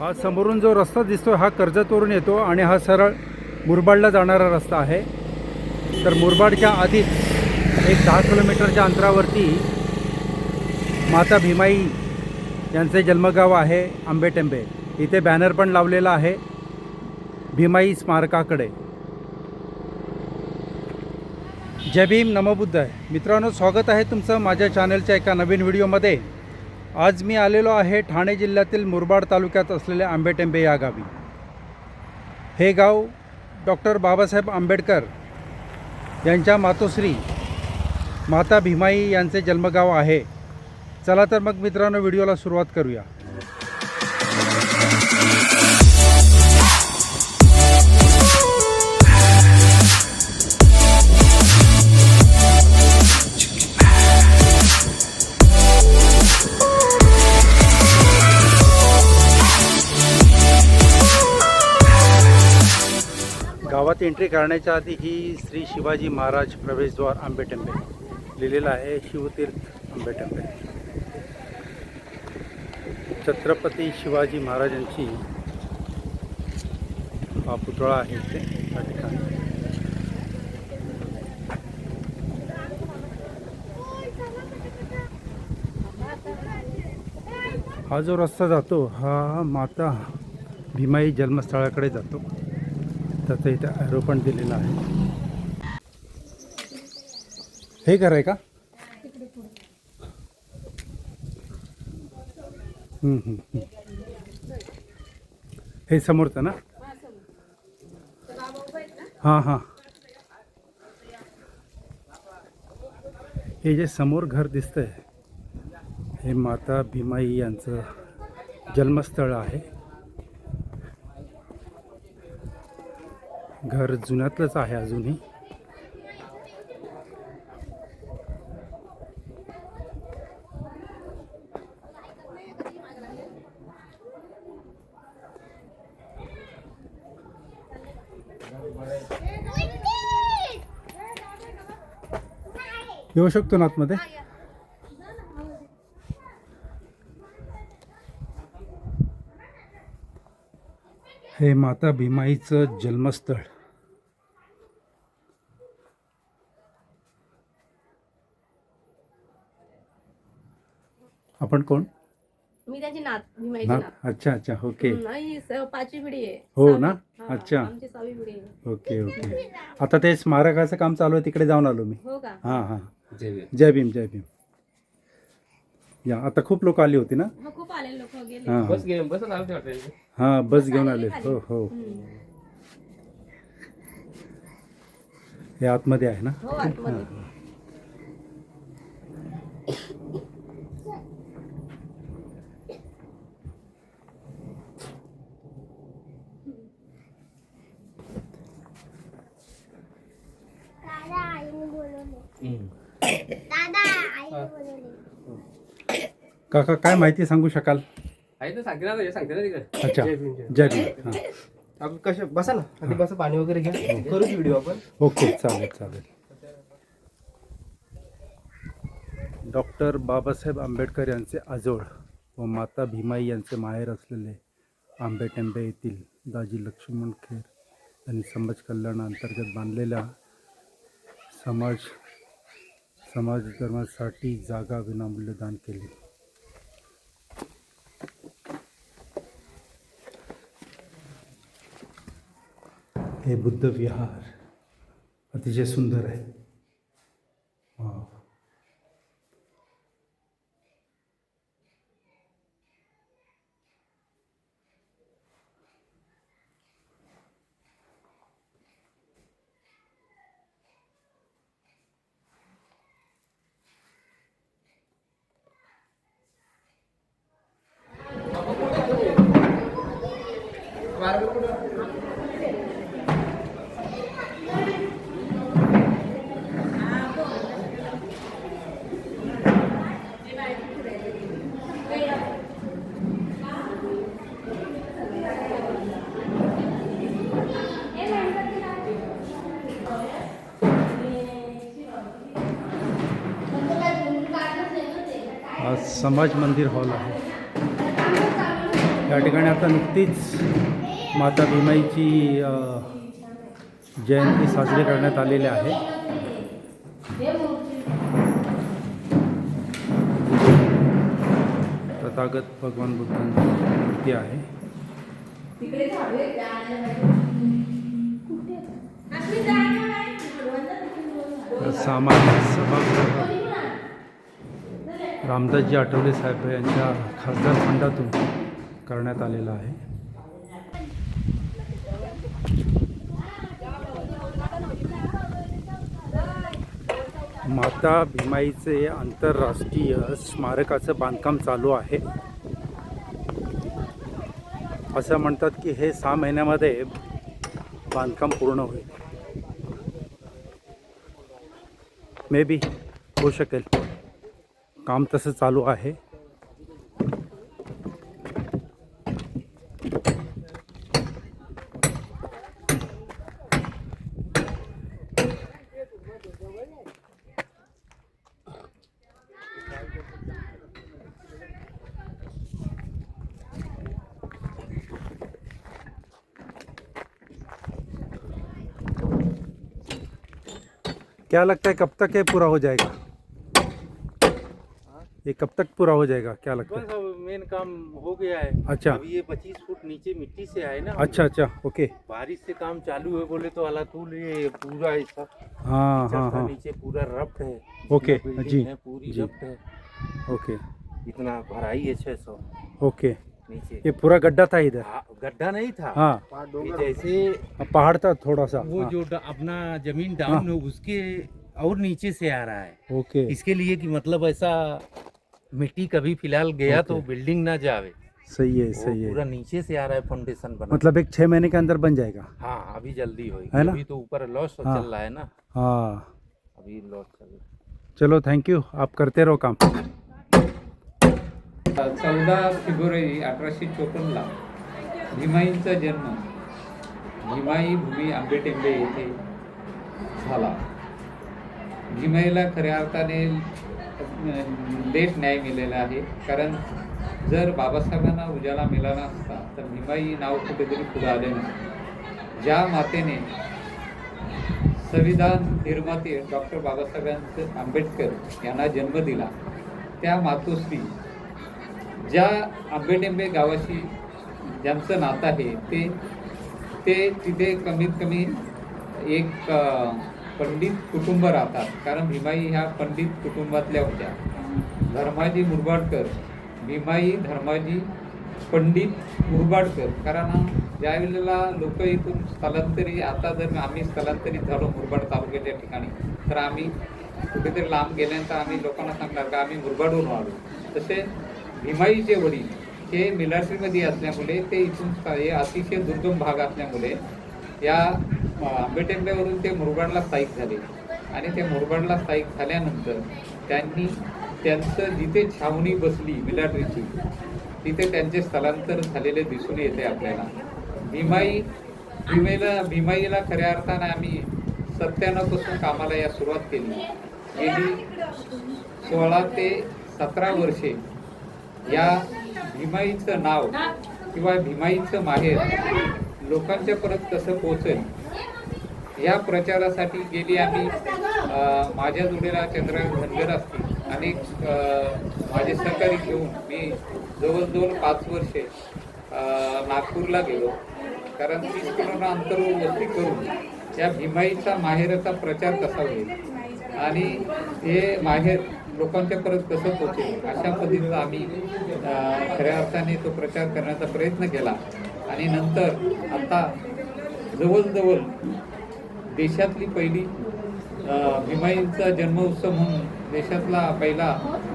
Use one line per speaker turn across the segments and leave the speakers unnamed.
हा समोरून जो रस्ता दिसतो हा कर्जतवरून येतो आणि हा सरळ मुरबाडला जाणारा रस्ता आहे. तर मुरबाडच्या आधीच एक दहा किलोमीटरच्या अंतरावरती माता भीमाई यांचे जन्मगाव आहे आंबेटेंबे. इथे बॅनर पण लावलेला आहे भीमाई स्मारकाकडे. जय भीम नमोबुद्ध आहे मित्रांनो स्वागत आहे तुमचं माझ्या चॅनलच्या एका नवीन व्हिडिओमध्ये आज मी आलेलो आहे ठाणे जिल्ह्यातील मुरबाड तालुक्यात असलेल्या आंबेटेंबे या गावी. हे गाव डॉक्टर बाबासाहेब आंबेडकर यांच्या मातोश्री माता भीमाई यांचे जन्मगाव आहे. चला तर मग मित्रांनो व्हिडिओला सुरुवात करूया. गावात एंट्री करण्याच्या आधी ही श्री शिवाजी महाराज प्रवेशद्वार आंबेटेंबे. लिहिलेलं आहे शिवतीर्थ आंबेटेंबे. छत्रपती शिवाजी महाराजांची हा पुतळा आहे इथे या ठिकाणी. हा जो रस्ता जातो हा माता भीमाई जन्मस्थळाकडे जातो. त्याचं इथे ॲरो पण दिलेलं आहे. हे घर आहे का? हम्म, हम्म, हम्म. हे समोरचं ना? हां हां. हे जे समोर घर दिसतंय हे माता भीमाई यांचं जन्मस्थळ आहे. घर जुन्यातलंच आहे अजूनही. येऊ शकतो ना आतमध्ये? हे माता भीमाईचं जन्मस्थळ. आपण कोण?
मी त्याची नात
ना
नात?
अच्छा अच्छा ओके.
नाही स- पाचवी पिढी आहे.
हो. ना?
हा,
अच्छा.
आमची सहावी पिढी आहे.
Okay okay. आता ते स्मारकाचं काम चालू आहे तिकडे जाऊन आलो मी.
हो का?
हां हां.
जय भीम.
जय भीम जय भीम. या आता खूप लोक आली होती ना?
हो खूप आले लोक गेले.
हां
बस आलं ते वाटतं.
हां बस घेऊन आले हो हो.
हम्म.
हे आतमध्ये आहे ना?
हो आतमध्ये.
काका काय माहिती सांगू शकाल?
आहे ना सांगते ना हे सांगते ना तिकडे.
अच्छा.
जय भीम, जय भीम.
जय भीम हां.
आपण कशा बसा ना. आधी बसा पाणी वगैरे घ्या. करू व्हिडिओ आपण.
ओके चालेल चालेल. डॉक्टर बाबासाहेब आंबेडकर यांचे आजोळ व माता भीमाई यांचे माहेर असलेले आंबेटेंबे येथील दाजी लक्ष्मण खेर यांनी समाज कल्याणाअंतर्गत बांधलेल्या समाज समाज धर्मासाठी जागा विनामूल्य दान केली. हे बुद्ध विहार अतिशय सुंदर वाव. समाज मंदिर हॉल आहे. या ठिकाणी आता नुकतीच माता भीमाईची जयंती साजरी करण्यात आलेली आहे. तथागत भगवान बुद्धांची मूर्ती आहे. सामाजिक सभागृह रामदासजी आठवले साहेब यांच्या खासदार फंडातून करण्यात आलेला आहे. माता भीमाईचे आंतरराष्ट्रीय स्मारकाचं बांधकाम चालू आहे. असं म्हणतात की हे सहा महिन्यामध्ये बांधकाम पूर्ण होईल. मे बी होऊ शकेल. काम तसं चालू आहे. क्या लगता है कब तक ये पूरा हो जाएगा? ये कब तक पूरा हो जाएगा? क्या लगता है?
मेन काम हो गया है।
अच्छा।
अभी ये पच्चीस फुट नीचे मिट्टी से है ना।
अच्छा अच्छा ओके।
बारिश से काम चालू है बोले तो अलातूल ये पूरा ऐसा
हाँ हाँ हाँ।
नीचे पूरा रफ्ट है।
ओके, जी,
है पूरी
जी।
रफ्ट है।
ओके।
इतना भराई है छह सौ।
ओके।
नीचे।
ये पूरा गड्ढा था इधर?
हाँ, गड्ढा नहीं था।
हाँ।
जैसे
पहाड़ था थोड़ा सा
वो
हाँ,
जो अपना ज़मीन डाउन है उसके और नीचे से आ रहा है।
ओके।
इसके लिए कि मतलब ऐसा मिट्टी कभी फिलहाल गया तो। बिल्डिंग ना जावे।
सही है सही
पूरा
है
नीचे से आ रहा है फाउंडेशन बना।
मतलब एक छः महीने के अंदर बन जाएगा।
हाँ अभी जल्दी होगी
है ना?
अभी तो ऊपर लॉस
हाँ।
चल रहा है ना।
हाँ।
अभी लॉस चल रहा है।
चलो थैंक यू आप करते रहो काम।
चौदा फेब्रुवारी अठराशे चोपन्नला भीमाईंचा जन्म भीमाई भूमी आंबेटेंबे येथे झाला. भीमाईला खऱ्या अर्थाने लेट न्याय मिळालेला आहे. कारण जर बाबासाहेबांना उजाला मिळाला नसता तर भीमाई नाव कुठेतरी पुढे आले नाही ज्या मातेने संविधान निर्माते डॉक्टर बाबासाहेबांचं आंबेडकर यांना जन्म दिला त्या मातोश्री ज्या आंबेटेंबे गावाशी ज्यांचं नातं आहे ते ते तिथे कमीत कमी एक पंडित कुटुंब राहतात. कारण भीमाई ह्या पंडित कुटुंबातल्या होत्या. धर्माजी मुरबाडकर भीमाई धर्माजी पंडित मुरबाडकर. कारण ज्या वेळेला लोक इथून स्थलांतरी आता जर आम्ही स्थलांतरित झालो मुरबाड तालुक्याच्या ठिकाणी तर आम्ही कुठेतरी लांब गेल्यानंतर आम्ही लोकांना सांगणार का आम्ही मुरबाडवरून आलो. तसे भीमाईचे वडील हे मिलाट्रीमध्ये असल्यामुळे ते इथून हे अतिशय दुर्गम भाग असल्यामुळे या आंबेटेंब्यावरून ते मुरबाडला स्थायिक झाले. आणि ते मुरबाडला स्थायिक झाल्यानंतर त्यांनी त्यांचं जिथे छावणी बसली मिलिटरीची तिथे त्यांचे स्थलांतर झालेले दिसून येते आपल्याला. भीमाई भीमेला भीमाईला खऱ्या अर्थानं आम्ही सत्त्याण्णवपासून कामाला या सुरुवात केली. गेली सोळा ते सतरा वर्षे या भीमाईचं नाव किंवा भीमाईचं माहेर लोकांच्या परत कसं पोचेल या प्रचारासाठी गेली आम्ही माझ्या जोडीला चंद्रकांत धनगर असतील अनेक माझे सहकारी घेऊन मी जवळजवळ पाच वर्षे नागपूरला गेलो. कारण तीस किलोमीटर अंतरावर वस्ती करून या भीमाईचा माहेरचा प्रचार कसा होईल? आणि हे माहेर लोकांच्या परत कसं पोचेल? अशा पद्धतीनं आम्ही खऱ्या अर्थाने तो प्रचार करण्याचा प्रयत्न केला. आणि नंतर आता जवळजवळ देशातली पहिली भीमाईंचा जन्मोत्सव म्हणून देशातला पहिला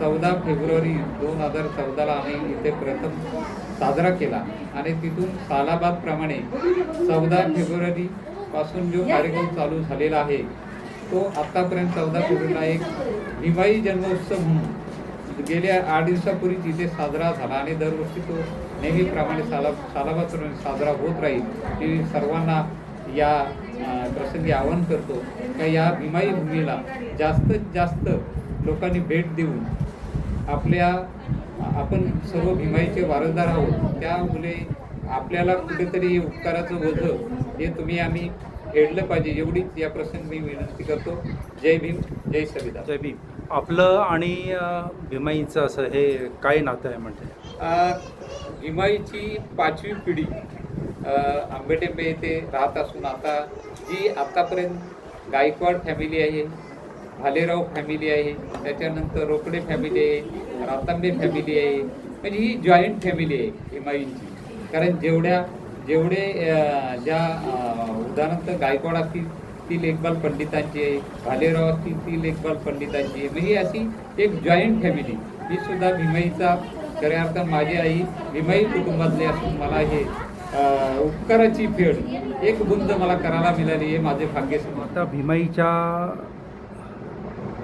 चौदा फेब्रुवारी दोन हजार चौदाला आम्ही इथे प्रथम साजरा केला. आणि तिथून सालाबादप्रमाणे चौदा फेब्रुवारी पासून जो कार्यक्रम चालू झालेला आहे तो आतापर्यंत चौदा फेब्रुवारीला एक भीमाई जन्मोत्सव म्हणून गेल्या आठ दिवसापूर्वी तिथे साजरा झाला. आणि दरवर्षी तो नेहमीप्रमाणे साला सालाबादप्रमाणे साजरा होत राहील. ही सर्वांना या प्रसंगी आवाहन करतो का या भीमाई भूमीला जास्तीत जास्त लोकांनी भेट देऊन आपल्या आपण सर्व भीमाईचे वारसदार आहोत त्यामुळे आपल्याला कुठेतरी हे उपकाराचं ओझं हे तुम्ही आम्ही फेडलं पाहिजे एवढीच या प्रसंगी मी विनंती करतो. जय भीम जय संविधान
जय भीम. आपलं आणि भीमाईचं असं हे काय नातं आहे म्हणजे
अ, भीमाईची पाचवी पिढी आंबेटेंबे येथे राहत असून आता जी आतापर्यंत गायकवाड फॅमिली आहे भालेराव फॅमिली आहे त्याच्यानंतर रोकडे फॅमिली आहे रातांबे फॅमिली आहे म्हणजे ही जॉईंट फॅमिली आहे हिमायूंची. कारण जेवढ्या जेवढे ज्या उदाहरणार्थ गायकवाड असतील ती लेखपाल पंडितांची आहे भालेराव असतील ती लेखपाल पंडितांची आहे. म्हणजे ही अशी एक जॉईंट फॅमिली मी सुद्धा भीमाईचा खऱ्या अर्थ माझी आई भीमाई कुटुंबातली असून मला हे उपकाराची फेड. एक बुंद मला करायला मिळाली हे माझे भाग्य
आता भीमाईच्या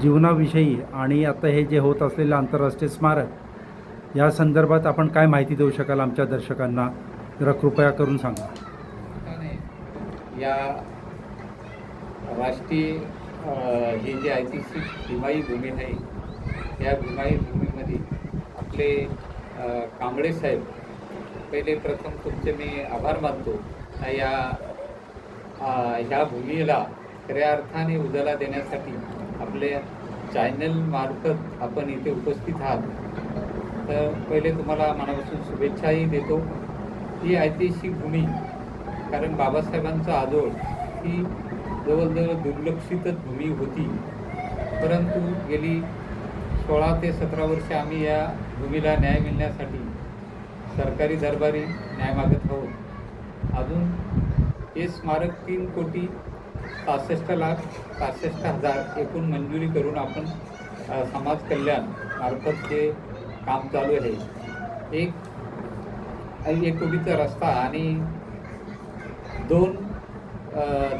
जीवनाविषयी आणि आता हे जे होत असलेलं आंतरराष्ट्रीय स्मारक या संदर्भात आपण काय माहिती देऊ शकाल आमच्या दर्शकांना? जरा कृपया करून सांगा.
या राष्ट्रीय हे जे ऐतिहासिक भीमाई भूमी आहे या भीमाई भूमीमध्ये आपले कांबळे साहेब पहिले प्रथम तुमचे मी आभार मानतो. या ह्या भूमीला खऱ्या अर्थाने उजाला देण्यासाठी आपले चॅनल मार्फत आपण इथे उपस्थित आहात. तर पहिले तुम्हाला मनापासून शुभेच्छाही देतो. ही ऐतिहासिक भूमी कारण बाबासाहेबांचा आजोळ ही जवळजवळ दुर्लक्षितच भूमी होती. परंतु गेली सोळा ते सतरा वर्ष आम्ही या भूमीला न्याय मिळण्यासाठी सरकारी दरबारी न्याय मागत आहोत अजून हे स्मारक तीन कोटी पासष्ट लाख पासष्ट हजार एकूण मंजुरी करून आपण समाज कल्याण मार्फत जे काम चालू आहे एक आणि एक कोटीचा रस्ता आणि दोन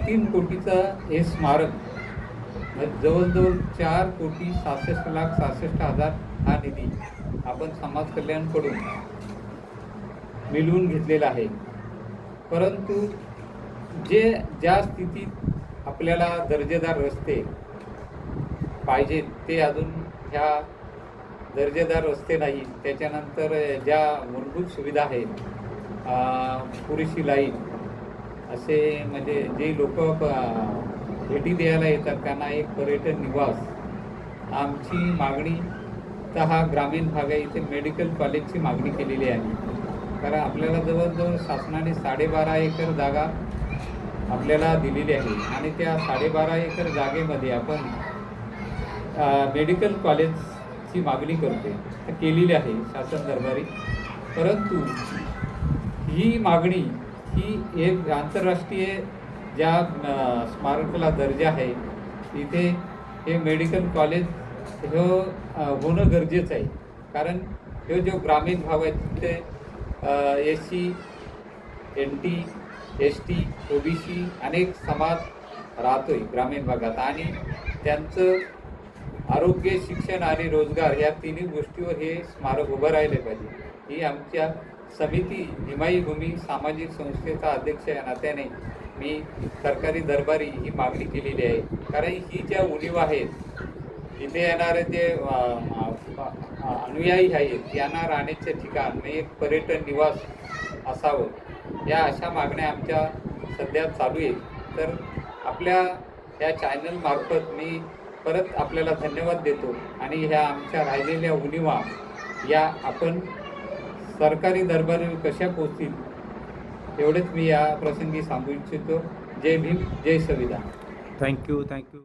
तीन कोटीचं हे स्मारक म्हणजे जवळजवळ चार कोटी सहासष्ट लाख सहासष्ट हजार हा निधी आपण समाज कल्याणकडून मिळवून घेतलेलं आहे. परंतु जे ज्या स्थितीत आपल्याला दर्जेदार रस्ते पाहिजेत ते अजून ह्या दर्जेदार रस्ते नाही. त्याच्यानंतर ज्या मूलभूत सुविधा आहेत पुरेशी लाइट असे म्हणजे जे लोक भेटी द्यायला येतात त्यांना एक पर्यटन निवास. आमची मागणी तर हा ग्रामीण भाग आहे इथे मेडिकल कॉलेजची मागणी केलेली आहे. कारण आपल्याला जवळजवळ शासनाने साडेबारा एकर जागा आपल्याला दिलेली आहे. आणि त्या साडेबारा एकर जागेमध्ये आपण मेडिकल कॉलेजची मागणी करते तर केलेली आहे शासन दरबारी. परंतु ही मागणी ही एक आंतरराष्ट्रीय ज्या स्मारकाला दर्जा आहे तिथे हे मेडिकल कॉलेज हे होणं गरजेचं आहे. कारण हे जो ग्रामीण भाग आहे तिथे S C N T S T O B C अनेक समाज राहतोय ग्रामीण भागात. आणि त्यांचं आरोग्य शिक्षण आणि रोजगार या तिन्ही गोष्टीवर हे स्मारक उभं राहिले पाहिजे. ही आमच्या समिती हिमाई भूमी सामाजिक संस्थेचा अध्यक्ष या नात्याने मी सरकारी दरबारी ही मागणी केलेली आहे. कारण ही ज्या उणीव आहेत इथे येणारे जे अनुयायी आहेत. यांना राहण्याचे ठिकाण म्हणजे एक पर्यटन निवास असावं. या अशा मागण्या आमच्या सध्या चालू आहेत. तर आपल्या या चॅनलमार्फत मी परत आपल्याला धन्यवाद देतो आणि ह्या आमच्या राहिलेल्या उणिवा या आपण सरकारी दरबारी कशा पोचतील एवढेच मी या प्रसंगी सांगू इच्छितो. जय भीम जय संविधान.
Thank you thank you